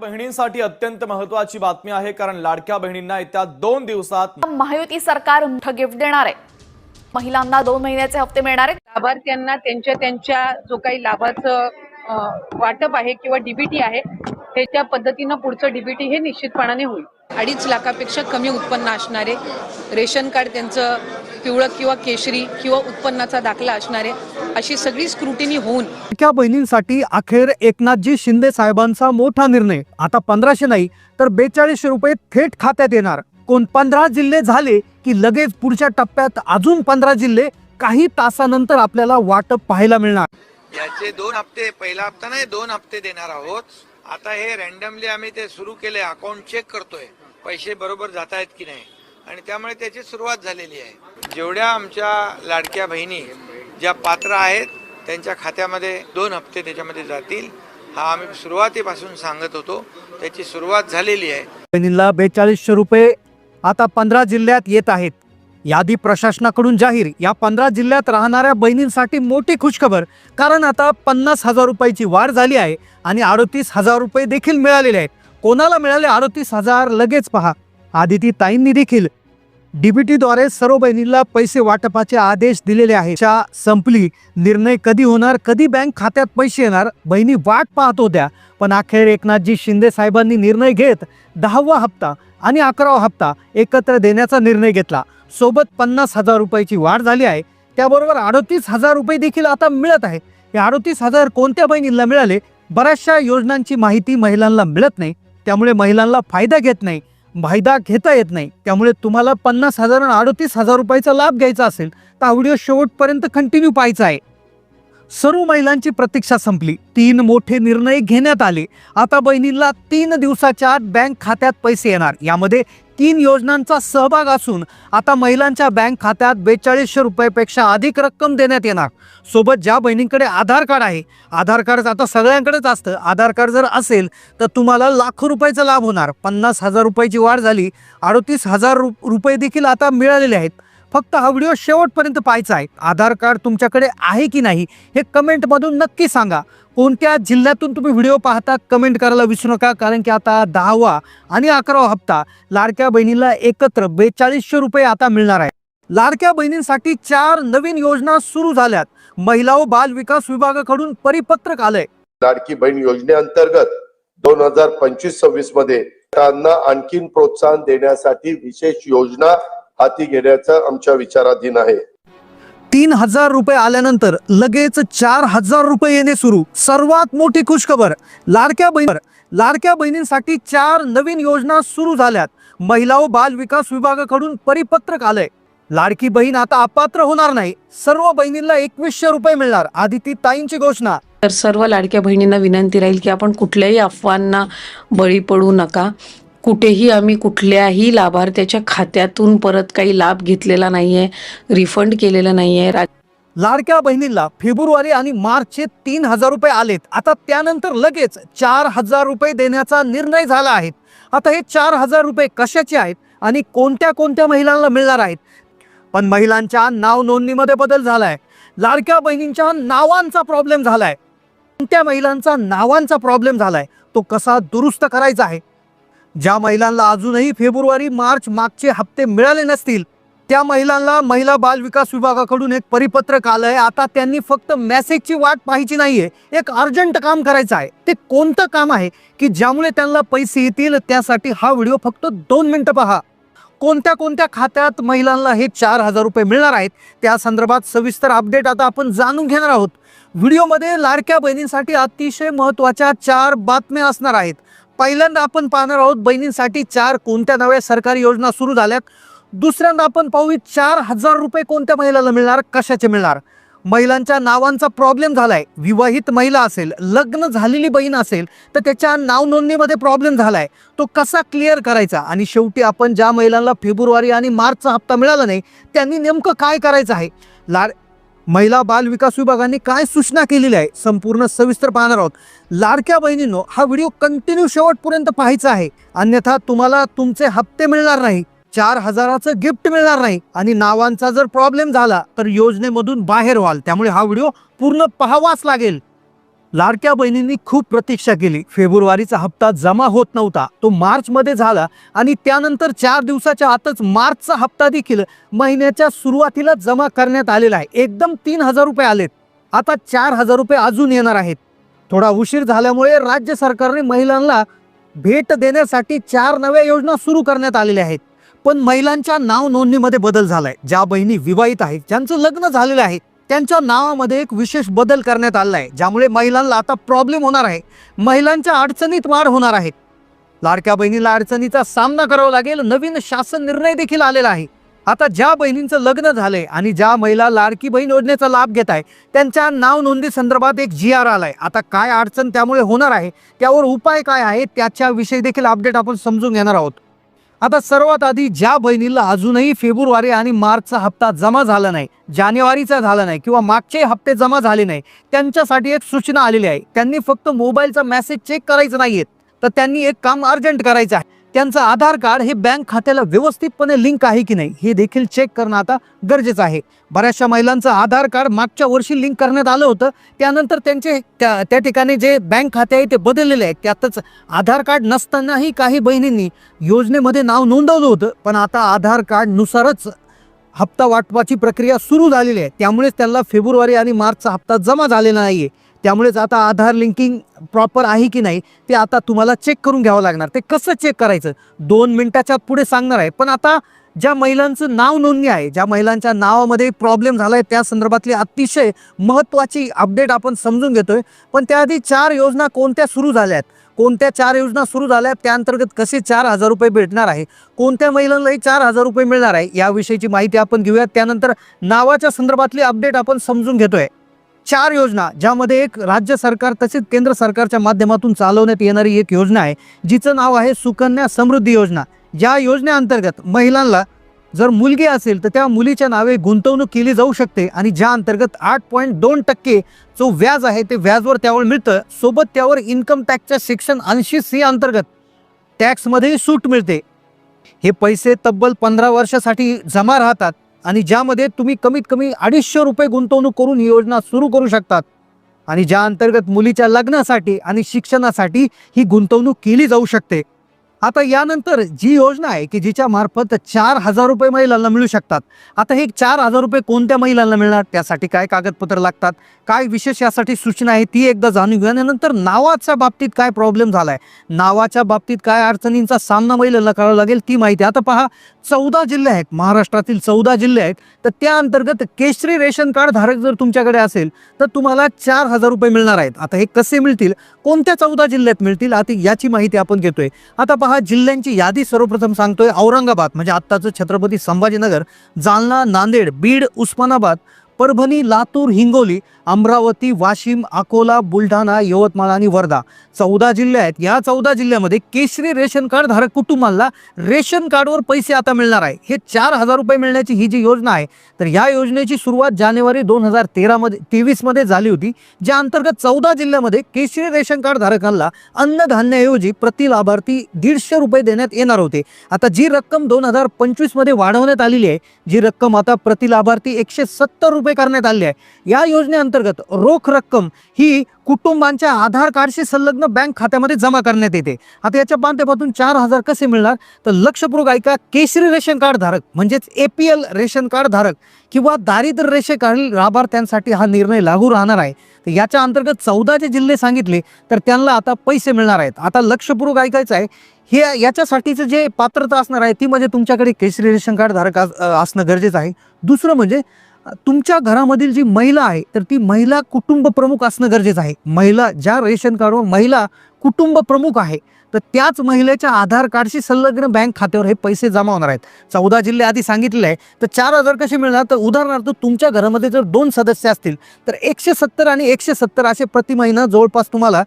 बहिणींसाठी अत्यंत महत्वाची बातमी आहे कारण लाडक्या बहिणींना येत्या दोन दिवसात महायुती सरकार मोठं गिफ्ट देणार आहे. महिलांना दोन महिन्याचे हप्ते मिळणार आहेत. लाभार्थ्यांना त्यांच्या त्यांच्या जो काही लाभाचं वाटप आहे किंवा डीबीटी आहे हे त्या पद्धतीनं पुढचं डीबीटी हे निश्चितपणाने होईल. अडीच लाखापेक्षा कमी उत्पन्न असणारे रेशन कार्ड त्यांचं पिवळं किंवा केशरी किंवा उत्पन्नाचा दाखला असणारे अशी सगळी स्क्रुटिनी होऊन लाडक्या बहिणींसाठी अखेर एकनाथजी शिंदे साहेबांचा मोठा निर्णय. आता पंधराशे नाही तर बेचाळीसशे रुपये थेट खात्यात येणार. कोण पंधरा जिल्हे झाले की लगेच पुढच्या टप्प्यात अजून पंधरा जिल्हे काही तासानंतर आपल्याला वाटप पाहायला मिळणार. याचे दोन हप्ते पहिला हप्ता नाही दोन हप्ते देणार आहोत. आता हे रॅन्डमली आम्ही ते सुरू केले अकाउंट चेक करतोय. पैसे बरोबर जात आहेत की नाही? आणि त्यामुळे त्याची सुरुवात झालेली आहे. जेवढ्या आमच्या लाडक्या बहिणी ज्या पात्र आहेत त्यांच्या खात्यामध्ये दोन हप्ते त्याच्यामध्ये जातील. हा आम्ही सुरुवातीपासून सांगत होतो. त्याची सुरुवात झालेली आहे. बहिणीला बेचाळीसशे रुपये आता पंधरा जिल्ह्यात येत आहेत. यादी प्रशासनाकडून जाहीर. या पंधरा जिल्ह्यात राहणाऱ्या बहिणींसाठी मोठी खुशखबर. कारण आता पन्नास हजार रुपयाची वाढ झाली आहे आणि अडोतीस हजार रुपये देखील मिळालेले आहेत. कोणाला मिळाले अडोतीस हजार? लगेच पहा. आदिती ताईंनी देखील. डीबीटीद्वारे सर्व बहिणींना पैसे वाटपाचे आदेश दिलेले आहेत. च्या संपली. निर्णय कधी होणार? कधी बँक खात्यात पैसे येणार? बहिणी वाट पाहत होत्या. पण अखेर एकनाथजी शिंदे साहेबांनी निर्णय घेत दहावा हप्ता आणि अकरावा हप्ता एकत्र देण्याचा निर्णय घेतला. सोबत पन्नास हजार रुपयाची वाढ झाली आहे. त्याबरोबर अडतीस हजार रुपये देखील आता मिळत आहे. हे अडतीस हजार कोणत्या बहिणींना मिळाले? बऱ्याचशा योजनांची माहिती महिलांना मिळत नाही. त्यामुळे महिलांना फायदा घेत नाही. फायदा घेता येत नाही. त्यामुळे तुम्हाला पन्नास हजार आणि अडतीस हजार रुपयाचा लाभ घ्यायचा असेल तर हा व्हिडिओ शेवटपर्यंत कंटिन्यू पाहायचा आहे. सर्व महिलांची प्रतीक्षा संपली. तीन मोठे निर्णय घेण्यात आले. आता बहिणींना तीन दिवसाच्या आत बँक खात्यात पैसे येणार. यामध्ये तीन योजनांचा सहभाग असून आता महिलांच्या बँक खात्यात बेचाळीसशे रुपयापेक्षा अधिक रक्कम देण्यात येणार. सोबत ज्या बहिणींकडे आधार कार्ड आहे आधार कार्ड आता सगळ्यांकडेच असतं. आधार कार्ड जर असेल तर तुम्हाला लाखो रुपयाचा लाभ होणार. पन्नास हजार रुपयाची वाढ झाली अडतीस हजार रु रुपये देखील आता मिळालेले आहेत. फक्त हा व्हिडिओ शेवटपर्यंत पाहायचा आहे. आधार कार्ड तुमच्याकडे आहे की नाही हे कमेंटमधून नक्की सांगा. कोणत्या जिल्ह्यातून तुम्ही व्हिडिओ पाहता कमेंट करायला विसरू नका. कारण की आता दहावा आणि अकरावा हप्ता लाडक्या बहिणीला एकत्र बेचाळीसशे रुपये आता मिळणार आहे. लाडक्या बहिणींसाठी चार नवीन योजना सुरू झाल्यात. महिला व बाल विकास विभागाकडून परिपत्रक आलंय. लाडकी बहीण योजनेअंतर्गत दोन हजार पंचवीस सव्वीसमध्ये त्यांना आणखीन प्रोत्साहन देण्यासाठी विशेष योजना हाती घेण्याचं आमच्या विचाराधीन आहे. तीन हजार रुपये आल्यानंतर लगेच चार हजार रुपये येणे सुरू. सर्वात मोठी खुशखबर लाडक्या बहीण लाडक्या बहिणींसाठी चार नवीन योजना सुरू झाल्यात. महिला व बाल विकास विभागाकडून परिपत्रक आलंय. लाडकी बहीण आता अपात्र होणार नाही. सर्व बहिणींना एकवीसशे रुपये मिळणार. आदिती ताईंची घोषणा. तर सर्व लाडक्या बहिणींना विनंती राहील की आपण कुठल्याही अफवांना बळी पडू नका. कुठेही आम्ही कुठल्याही लाभार्थ्याच्या खात्यातून परत काही लाभ घेतलेला नाही आहे रिफंड केलेला नाहीये. रा- लाडक्या बहिणींना फेब्रुवारी आणि मार्चचे तीन हजार रुपये आलेत. आता त्यानंतर लगेच चार हजार रुपये देण्याचा निर्णय झाला आहे. आता हे चार हजार रुपये कशाचे आहेत आणि कोणत्या कोणत्या महिलांना मिळणार आहेत? पण महिलांच्या नाव नोंदणीमध्ये बदल झालाय. लाडक्या बहिणींच्या नावांचा प्रॉब्लेम झालाय. कोणत्या महिलांचा नावांचा प्रॉब्लेम झालाय? तो कसा दुरुस्त करायचा आहे? ज्या महिलांना अजूनही फेब्रुवारी मार्च मागचे हप्ते मिळाले नसतील त्या महिलांना महिला बाल विकास विभागाकडून एक परिपत्रक आलंय. आता त्यांनी फक्त मेसेजची वाट पाहायची नाहीये. एक अर्जंट काम करायचं आहे. ते कोणतं काम आहे? की ज्यामुळे त्यांना पैसे येतील त्यासाठी हा व्हिडिओ फक्त दोन मिनिटं पहा. कोणत्या कोणत्या खात्यात महिलांना हे चार हजार रुपये मिळणार आहेत? त्या संदर्भात सविस्तर अपडेट आता आपण जाणून घेणार आहोत. व्हिडिओमध्ये लाडक्या बहिणींसाठी अतिशय महत्त्वाच्या चार बातम्या असणार आहेत. पहिल्यांदा आपण पाहणार आहोत बहिणींसाठी चार कोणत्या नव्या सरकारी योजना सुरू झाल्यात? दुसऱ्यांदा आपण पाहू चार हजार रुपये कोणत्या महिलाला मिळणार कशाचे मिळणार? महिलांच्या नावांचा प्रॉब्लेम झालाय. विवाहित महिला असेल लग्न झालेली बहीण असेल तर त्याच्या नाव नोंदणीमध्ये प्रॉब्लेम झालाय. तो कसा क्लिअर करायचा? आणि शेवटी आपण ज्या महिलांना फेब्रुवारी आणि मार्चचा हप्ता मिळाला नाही त्यांनी नेमकं काय करायचं आहे? लार महिला बाल विकास विभागाने काय सूचना केलेली आहे संपूर्ण सविस्तर पाहणार आहोत. लाडक्या बहिणींनो हा व्हिडिओ कंटिन्यू शेवटपर्यंत पाहायचा आहे. अन्यथा तुम्हाला तुमचे हप्ते मिळणार नाही चार हजाराचं गिफ्ट मिळणार नाही आणि नावांचा जर प्रॉब्लेम झाला तर योजनेमधून बाहेर व्हाल. त्यामुळे हा व्हिडिओ पूर्ण पाहावाच लागेल. लाडक्या बहिणींनी खूप प्रतीक्षा केली. फेब्रुवारीचा हप्ता जमा होत नव्हता. तो मार्चमध्ये झाला आणि त्यानंतर चार दिवसाच्या आतच मार्चचा हप्ता देखील महिन्याच्या सुरुवातीला जमा करण्यात आलेला आहे. एकदम तीन हजार रुपये आलेत. आता चार हजार रुपये अजून येणार आहेत. थोडा उशीर झाल्यामुळे राज्य सरकारने महिलांना भेट देण्यासाठी चार नव्या योजना सुरू करण्यात आलेल्या आहेत. पण महिलांच्या नाव नोंदणीमध्ये बदल झालाय. ज्या बहिणी विवाहित आहेत ज्यांचं लग्न झालेलं आहे त्यांच्या नावामध्ये एक विशेष बदल करण्यात आला आहे ज्यामुळे महिलांना आता प्रॉब्लेम होणार आहे. महिलांच्या अडचणीत वाढ होणार आहे. लाडक्या बहिणीला अडचणीचा सामना करावा लागेल नवीन शासन निर्णय देखील आलेला आहे. आता ज्या बहिणींचं लग्न झालंय आणि ज्या महिला लाडकी बहीण योजनेचा लाभ घेत आहे त्यांच्या नाव नोंदी संदर्भात एक जी आर आलाय. आता काय अडचण त्यामुळे होणार आहे त्यावर उपाय काय आहे त्याच्याविषयी देखील अपडेट आपण समजून घेणार आहोत. आता सर्वात आधी ज्या बहिणीला अजूनही फेब्रुवारी आणि मार्चचा हप्ता जमा झाला नाही जानेवारीचा झाला नाही किंवा मागचे हप्ते जमा झाले नाही त्यांच्यासाठी एक सूचना आलेली आहे. त्यांनी फक्त मोबाईलचा मेसेज चेक करायचं नाहीये. तर त्यांनी एक काम अर्जंट करायचं आहे. त्यांचं आधार कार्ड हे बँक खात्याला व्यवस्थितपणे लिंक आहे की नाही हे देखील चेक करणं आता गरजेचं आहे. बऱ्याचशा महिलांचं आधार कार्ड मागच्या वर्षी लिंक करण्यात आलं होतं त्यानंतर त्यांचे त्या त्या ठिकाणी जे बँक खाते आहे ते बदललेले आहे त्यातच आधार कार्ड नसतानाही काही बहिणींनी योजनेमध्ये नाव नोंदवलं होतं पण आता आधार कार्डनुसारच हप्ता वाटपाची प्रक्रिया सुरू झालेली आहे. त्यामुळेच त्यांना फेब्रुवारी आणि मार्चचा हप्ता जमा झालेला नाही आहे त्यामुळेच आता आधार लिंकिंग प्रॉपर आहे की नाही ते आता तुम्हाला चेक करून घ्यावं लागणार. ते कसं चेक करायचं? दोन मिनटाच्या पुढे सांगणार आहे. पण आता ज्या महिलांचं नाव नोंदणी आहे ज्या महिलांच्या नावामध्ये प्रॉब्लेम झाला आहे त्या संदर्भातली अतिशय महत्त्वाची अपडेट आपण समजून घेतोय. पण त्याआधी चार योजना कोणत्या सुरू झाल्या आहेत कोणत्या चार योजना सुरू झाल्या आहेत त्या अंतर्गत कसे चार हजार रुपये भेटणार आहे? कोणत्या महिलांनाही चार हजार रुपये मिळणार आहे? याविषयीची माहिती आपण घेऊयात. त्यानंतर नावाच्या संदर्भातली अपडेट आपण समजून घेतोय. चार योजना ज्यामध्ये एक राज्य सरकार तसेच केंद्र सरकारच्या माध्यमातून चालवण्यात येणारी एक योजना आहे जिचं नाव आहे सुकन्या समृद्धी योजना. या योजनेअंतर्गत महिलांना जर मुलगी असेल तर त्या मुलीच्या नावे गुंतवणूक केली जाऊ शकते आणि ज्या अंतर्गत आठ पॉईंट दोन टक्के जो व्याज आहे ते व्याजवर त्यावर मिळतं. सोबत त्यावर इन्कम टॅक्सच्या सेक्शन ऐंशी सी अंतर्गत टॅक्समध्येही सूट मिळते. हे पैसे तब्बल पंधरा वर्षासाठी जमा राहतात. आणि ज्यामध्ये तुम्ही कमीत कमी अडीचशे रुपये गुंतवणूक करून ही योजना सुरू करू शकतात. आणि ज्या अंतर्गत मुलीच्या लग्नासाठी आणि शिक्षणासाठी ही गुंतवणूक केली जाऊ शकते. आता यानंतर जी योजना आहे की जिच्या मार्फत चार हजार रुपये महिलांना मिळू शकतात. आता हे चार हजार रुपये कोणत्या महिलांना मिळणार? त्यासाठी काय कागदपत्र लागतात? काय विशेष यासाठी सूचना आहे? ती एकदा जाणून घेऊ आणि नंतर नावाच्या बाबतीत काय प्रॉब्लेम झाला आहे नावाच्या बाबतीत काय अडचणींचा सामना महिलांना करावा लागेल? ती माहिती आता पहा. चौदा जिल्हे आहेत महाराष्ट्रातील चौदा जिल्हे आहेत. तर त्या अंतर्गत केशरी रेशन कार्ड धारक जर तुमच्याकडे असेल तर तुम्हाला चार हजार रुपये मिळणार आहेत. आता हे कसे मिळतील? कोणत्या चौदा जिल्ह्यात मिळतील? आता याची माहिती आपण घेतोय. आता पहा जिल्ह्यांची यादी सर्वप्रथम सांगतोय औरंगाबाद म्हणजे आत्ताचं छत्रपती संभाजीनगर जालना नांदेड बीड उस्मानाबाद परभणी लातूर हिंगोली अमरावती वाशिम अकोला बुलढाणा यवतमाळ आणि वर्धा. चौदा जिल्हे आहेत. या चौदा जिल्ह्यामध्ये केशरी रेशन कार्ड धारक कुटुंबांना रेशन कार्डवर पैसे आता मिळणार आहे. हे चार हजार रुपये मिळण्याची ही जी योजना आहे तर या योजनेची सुरुवात जानेवारी दोन हजार तेरामध्ये तेवीसमध्ये झाली होती ज्या अंतर्गत चौदा जिल्ह्यामध्ये केशरी रेशन कार्ड धारकांना अन्नधान्याऐवजी प्रति लाभार्थी दीडशे रुपये देण्यात येणार होते. आता जी रक्कम दोन हजार पंचवीसमध्ये वाढवण्यात आलेली आहे जी रक्कम आता प्रति लाभार्थी एकशे सत्तर रुपये करण्यात आले आहे. या योजनेअंतर्गत रोख रक्कम ही कुटुंबांच्या आधार कार्डशी संलग्न बँक खात्यामध्ये जमा करण्यात येते. आता याच्या माध्यमातून चार हजार कसे मिळणार? तर लक्षपूर्वक ऐका केशरी रेशन कार्ड धारक म्हणजेच A P L ration card धारक किंवा दारिद्र्य रेषे लाभार्थ्यांसाठी हा निर्णय लागू राहणार आहे. तर याच्या अंतर्गत चौदा जे जिल्हे सांगितले तर त्यांना आता पैसे मिळणार आहेत. आता लक्षपूर्वक ऐकायचं आहे हे याच्यासाठीचं जे पात्रता असणार आहे ती म्हणजे तुमच्याकडे केशरी रेशन कार्ड धारक असणं गरजेचं आहे. दुसरं म्हणजे तुमच्या घरामधील जी महिला आहे तर ती महिला कुटुंब प्रमुख असणं गरजेचं आहे. महिला ज्या रेशन कार्डवर महिला कुटुंब प्रमुख आहे तर त्याच महिलेच्या आधार कार्डशी संलग्न बँक खात्यावर हे पैसे जमा होणार आहेत. चौदा जिल्हे आधी सांगितले आहे तर चार हजार कसे मिळणार? तर उदाहरणार्थ तुमच्या घरामध्ये जर दोन सदस्य असतील तर एकशे सत्तर आणि एकशे सत्तर असे प्रति महिना जवळपास तुम्हाला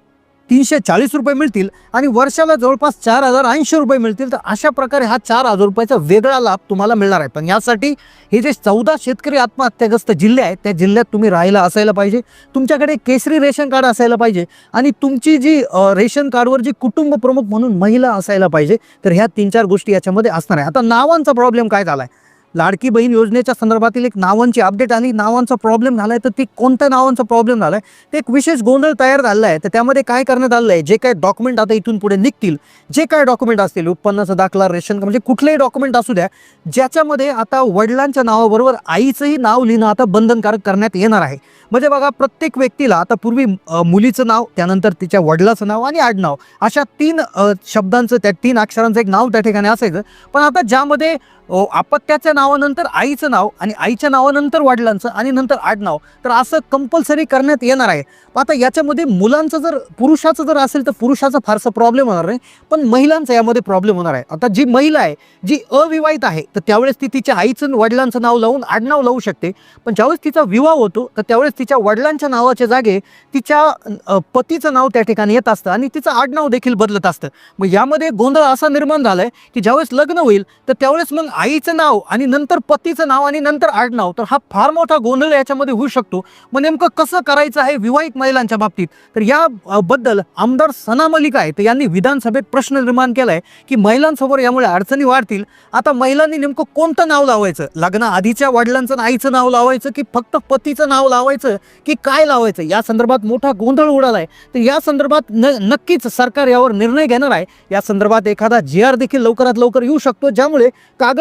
तीनशे चाळीस रुपये मिळतील आणि वर्षाला जवळपास चार हजार ऐंशी रुपये मिळतील. तर अशा प्रकारे हा चार हजार रुपयाचा वेगळा लाभ तुम्हाला मिळणार आहे. पण यासाठी हे जे चौदा शेतकरी आत्महत्याग्रस्त जिल्हे आहेत त्या जिल्ह्यात तुम्ही राहायला असायला पाहिजे. तुमच्याकडे केसरी रेशन कार्ड असायला पाहिजे आणि तुमची जी रेशन कार्डवर जी कुटुंब प्रमुख म्हणून महिला असायला पाहिजे तर ह्या तीन चार गोष्टी याच्यामध्ये असणार आहे. आता नावांचा प्रॉब्लेम काय झाला आहे लाडकी बहीण योजनेच्या संदर्भातील एक नावांची अपडेट आली. नावांचा प्रॉब्लेम झालाय तर ती कोणत्या नावांचा प्रॉब्लेम झालाय? ते एक विशेष गोंधळ तयार झालेला आहे. तर त्यामध्ये काय करण्यात आलं आहे? जे काय डॉक्युमेंट आता इथून पुढे निघतील जे काय डॉक्युमेंट असतील उत्पन्नाचा दाखला रेशन म्हणजे कुठलेही डॉक्युमेंट असू द्या ज्याच्यामध्ये आता वडिलांच्या नावाबरोबर आईचंही नाव लिहिणं आता बंधनकारक करण्यात येणार आहे. म्हणजे बघा प्रत्येक व्यक्तीला आता पूर्वी मुलीचं नाव त्यानंतर तिच्या वडिलाचं नाव आणि आडनाव अशा तीन शब्दांचं त्या तीन अक्षरांचं एक नाव त्या ठिकाणी असायचं. पण आता ज्यामध्ये अपत्याच्या नावानंतर आईचं नाव आणि आईच्या नावानंतर वडिलांचं आणि नंतर आडनाव. तर असं कंपल्सरी करण्यात येणार आहे. पण आता याच्यामध्ये मुलांचं जर पुरुषाचं जर असेल तर पुरुषाचा फारसा प्रॉब्लेम होणार नाही. पण महिलांचा यामध्ये प्रॉब्लेम होणार आहे. आता जी महिला आहे जी अविवाहित आहे तर त्यावेळेस ती तिच्या आईचं वडिलांचं नाव लावून आडनाव लावू शकते. पण ज्यावेळेस तिचा विवाह होतो तर त्यावेळेस तिच्या वडिलांच्या नावाच्या जागे तिच्या पतीचं नाव त्या ठिकाणी येत असतं आणि तिचं आडनाव देखील बदलत असतं. मग यामध्ये गोंधळ असा निर्माण झाला आहे की ज्यावेळेस लग्न होईल तर त्यावेळेस मग आईचं नाव आणि नंतर पतीचं नाव आणि नंतर आडनाव तर हा फार मोठा गोंधळ याच्यामध्ये होऊ शकतो. मग नेमकं कसं करायचं आहे विवाहित महिलांच्या बाबतीत? तर या बद्दल आमदार सना मलिक आहे तर यांनी विधानसभेत प्रश्न निर्माण केलाय की महिलांसमोर यामुळे अडचणी वाढतील. आता महिलांनी नेमकं कोणतं नाव लावायचं? लग्न आधीच्या वडिलांचं आणि आईचं नाव लावायचं की फक्त पतीचं नाव लावायचं की काय लावायचं? या संदर्भात मोठा गोंधळ उडाला आहे तर या संदर्भात न नक्कीच सरकार यावर निर्णय घेणार आहे. या संदर्भात एखादा जी आर देखील लवकरात लवकर येऊ शकतो ज्यामुळे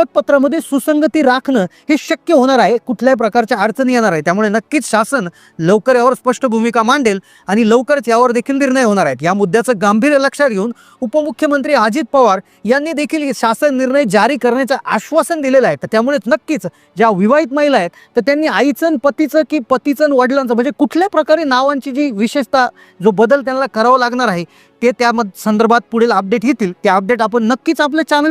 कागदपत्रामध्ये सुसंगती राखणं हे शक्य होणार आहे. कुठल्याही प्रकारच्या अडचणी येणार आहे त्यामुळे नक्कीच शासन लवकर यावर स्पष्ट भूमिका मांडेल आणि लवकरच यावर देखील निर्णय होणार आहेत. या मुद्द्याचं गांभीर्य लक्षात घेऊन उपमुख्यमंत्री अजित पवार यांनी देखील शासन निर्णय जारी करण्याचं आश्वासन दिलेलं आहे. तर त्यामुळेच नक्कीच ज्या विवाहित महिला आहेत तर त्यांनी आईचं आणि पतीचं की पतीचं आणि वडिलांचं म्हणजे कुठल्या प्रकारे नावांची जी विशेषता जो बदल त्यांना करावा लागणार आहे ते त्या संदर्भात पुढील अपडेट येतील. ते अपडेट आपण नक्कीच आपल्या चॅनल